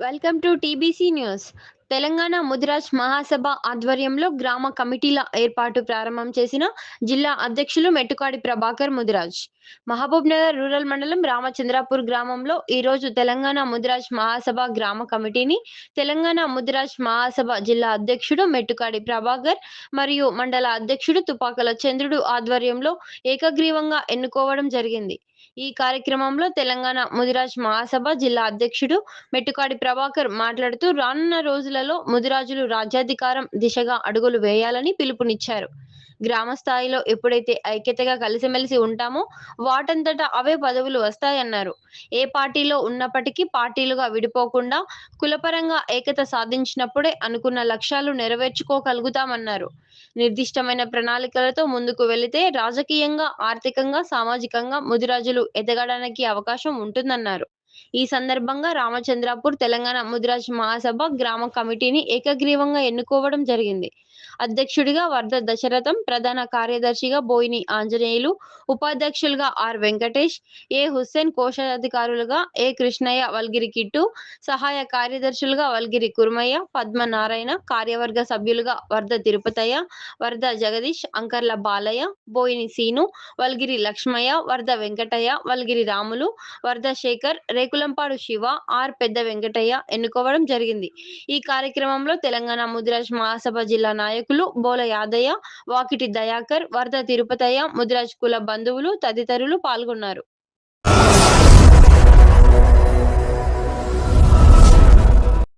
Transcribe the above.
Welcome to TBC News. Telangana Mudiraj మహాసభ ఆధ్వర్యంలో గ్రామ కమిటీల ఏర్పాటు ప్రారంభం చేసిన జిల్లా అధ్యక్షులు మెట్టుకాడి ప్రభాకర్ ముదిరాజ్. మహబూబ్ నగర్ రూరల్ మండలం రామచంద్రాపూర్ గ్రామంలో ఈ రోజు తెలంగాణ ముదిరాజ్ మహాసభ గ్రామ కమిటీని తెలంగాణ ముదిరాజ్ మహాసభ జిల్లా అధ్యక్షుడు మెట్టుకాడి ప్రభాకర్ మరియు మండల అధ్యక్షుడు తుపాకల చంద్రుడు ఆధ్వర్యంలో ఏకగ్రీవంగా ఎన్నుకోవడం జరిగింది. ఈ కార్యక్రమంలో తెలంగాణ ముదిరాజ్ మహాసభ జిల్లా అధ్యక్షుడు మెట్టుకాడి ప్రభాకర్ మాట్లాడుతూ రానున్న రోజుల రోజులలో ముదిరాజులు రాజ్యాధికారం దిశగా అడుగులు వేయాలని పిలుపునిచ్చారు. గ్రామ స్థాయిలో ఎప్పుడైతే ఐక్యతగా కలిసిమెలిసి ఉంటామో వాటంతటా అవే పదవులు వస్తాయన్నారు. ఏ పార్టీలో ఉన్నప్పటికీ పార్టీలుగా విడిపోకుండా కులపరంగా ఏకత సాధించినప్పుడే అనుకున్న లక్ష్యాలు నెరవేర్చుకోగలుగుతామన్నారు. నిర్దిష్టమైన ప్రణాళికలతో ముందుకు వెళితే రాజకీయంగా ఆర్థికంగా సామాజికంగా ముదిరాజులు ఎదగడానికి అవకాశం ఉంటుందన్నారు. ఈ సందర్భంగా రామచంద్రాపూర్ తెలంగాణ ముద్రాజ్ మహాసభ గ్రామ కమిటీని ఏకగ్రీవంగా ఎన్నుకోవడం జరిగింది. అధ్యక్షుడిగా వర్ధ దశరథం ప్రధాన కార్యదర్శిగా బోయిని ఆంజనేయులు ఉపాధ్యక్షులుగా ఆర్ వెంకటేష్ ఏ హుస్సేన్ కోశాధికారులుగా ఏ కృష్ణయ్య వల్గిరి కిట్టు సహాయ కార్యదర్శులుగా వల్గిరి కుర్మయ్య పద్మనారాయణ కార్యవర్గ సభ్యులుగా వర్ధ తిరుపతయ్య వర్ధ జగదీష్ అంకర్ల బాలయ్య బోయిని సీను వల్గిరి లక్ష్మయ్య వర్ధ వెంకటయ్య వల్గిరి రాములు వర్ధ శేఖర్ రేకులంపాడు శివ ఆర్ పెద్ద వెంకటయ్య ఎన్నుకోవడం జరిగింది. ఈ కార్యక్రమంలో తెలంగాణ ముదిరాజ్ మహాసభ జిల్లా నాయకులు బోల యాదయ్య వాకిటి దయాకర్ వరద తిరుపతయ్య ముదిరాజ్ కుల బంధువులు తదితరులు పాల్గొన్నారు.